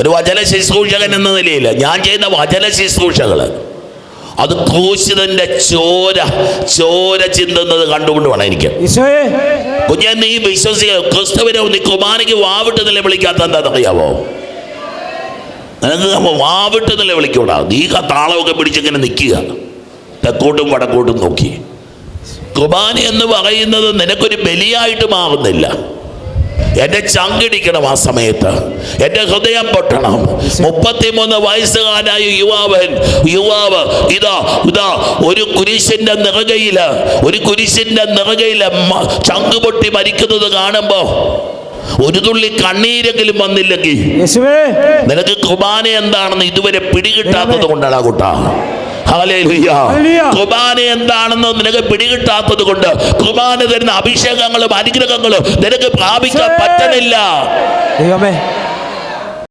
ഒരു വചന ശുശ്രൂഷകൻ എന്ന നിലയിൽ ഞാൻ ചെയ്യുന്ന വചന ശുശ്രൂഷകൾ അത് ക്രൂശിതന്റെ ചോര ചോര ചിന്തുന്നത് കണ്ടുകൊണ്ട് വേണം എനിക്ക്. കുഞ്ഞെ നീ വിശ്വസിക്കുക ക്രിസ്തുവിനെ നീ കുർബാനയ്ക്ക് വാവിട്ട് നില വിളിക്കാത്ത എന്താണെന്നറിയാവോ? നിനക്ക് വാവിട്ട് നില വിളിക്കൂടാ. നീ താളമൊക്കെ പിടിച്ചിങ്ങനെ നിൽക്കുക തെക്കോട്ടും വടക്കോട്ടും നോക്കി. കുർബാന എന്ന് പറയുന്നത് നിനക്കൊരു ബലിയായിട്ട് മാറുന്നില്ല. എന്റെ ചങ്കിടിക്കണം ആ സമയത്ത്. എന്റെ ഹൃദയം പൊട്ടണം. മുപ്പത്തിമൂന്ന് വയസ്സുകാരായ യുവാവൻ യുവാവ് ഇതാ ഇതാ ഒരു കുരിശിന്റെ നിറകയിൽ ഒരു കുരിശിന്റെ നിറകയിൽ ചങ്ക് പൊട്ടി മരിക്കുന്നത് കാണുമ്പോ ഒരു തുള്ളി കണ്ണീരെങ്കിലും വന്നില്ലെങ്കിൽ നിനക്ക് കുർബാന എന്താണെന്ന് ഇതുവരെ പിടികിട്ടാത്തത് കൊണ്ടാണ് കൂട്ടാ. കുർബാന എന്താണെന്ന് നിനക്ക് പിടികിട്ടാത്തത് കൊണ്ട് കുർബാന തരുന്ന അഭിഷേകങ്ങളും അനുഗ്രഹങ്ങളും നിനക്ക് പ്രാപിക്കാൻ പറ്റണില്ല. ദൈവമേ.